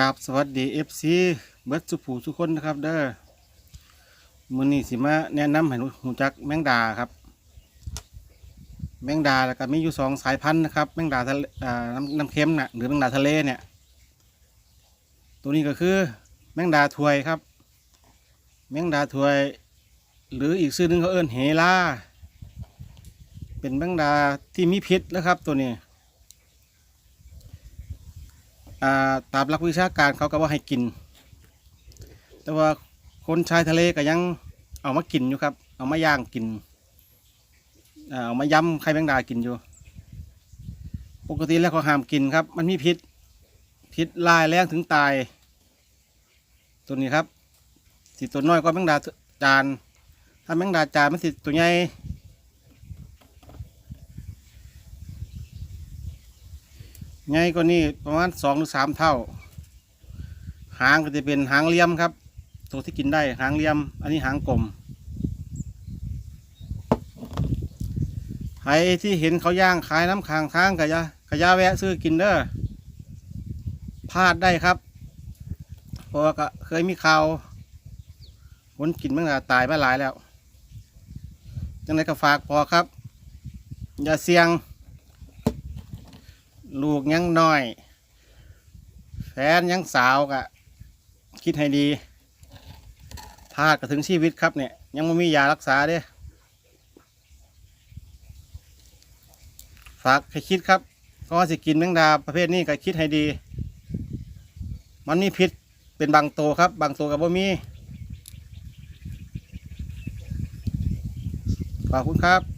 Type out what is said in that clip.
กราบสวัสดีเอฟซีเบิร์ดสุผูทุกคนนะครับเด้อมือนี้สิมาแนะนำให้หูจักแมงดาครับ แมงดาแล้วก็มีอยู่สองสายพันธุ์นะครับ แมงดาทะเลน้ำน้ำเค็มน่ะหรือแมงดาทะเลเนี่ย ตัวนี้ก็คือแมงดาถวยครับ แมงดาถวย หรืออีกชื่อนึงเขาเอิ้นเฮลาเป็นแมงดาที่มีพิษนะครับตัวนี้ อ่า ตามหลักวิชาการเขาก็ว่าให้กิน แต่ว่าคนชายทะเลก็ยังเอามากินอยู่ครับ เอามาย่างกิน เอามายำไข่แมงดากินอยู่ ปกติแล้วเขาห้ามกินครับ มันมีพิษ พิษลายแรงถึงตาย ตัวนี้ครับ สิตัวน้อยก็แมงดาจาน ถ้าแมงดาจานมันสิตัวใหญ่ ใหญ่กว่านี้ประมาณสองหรือสามเท่า หางก็จะเป็นหางเลี่ยมครับ ตัวที่กินได้หางเลี่ยม อันนี้หางกลมใครที่เห็นเขาย่างขายน้ำคางทางกะยะกะยาแวะซื้อกินเด้อพลาดได้ครับเพราะว่าเคยมีข่าวคนกินเมื่อตายมาหลายแล้วจังไรก็ฝากพอครับ อย่าเสี่ยง ลูกยังน้อย แฟนยังสาวกะ คิดให้ดีพลาดก็ถึงชีวิตครับเนี่ย ยังไม่มียารักษาเด้ฝากให้คิดครับก็สิกินแมงดาประเภทนี้ก็คิดให้ดี มันมีพิษเป็นบางตัวครับ บางตัวกับบ่มีขอบคุณครับ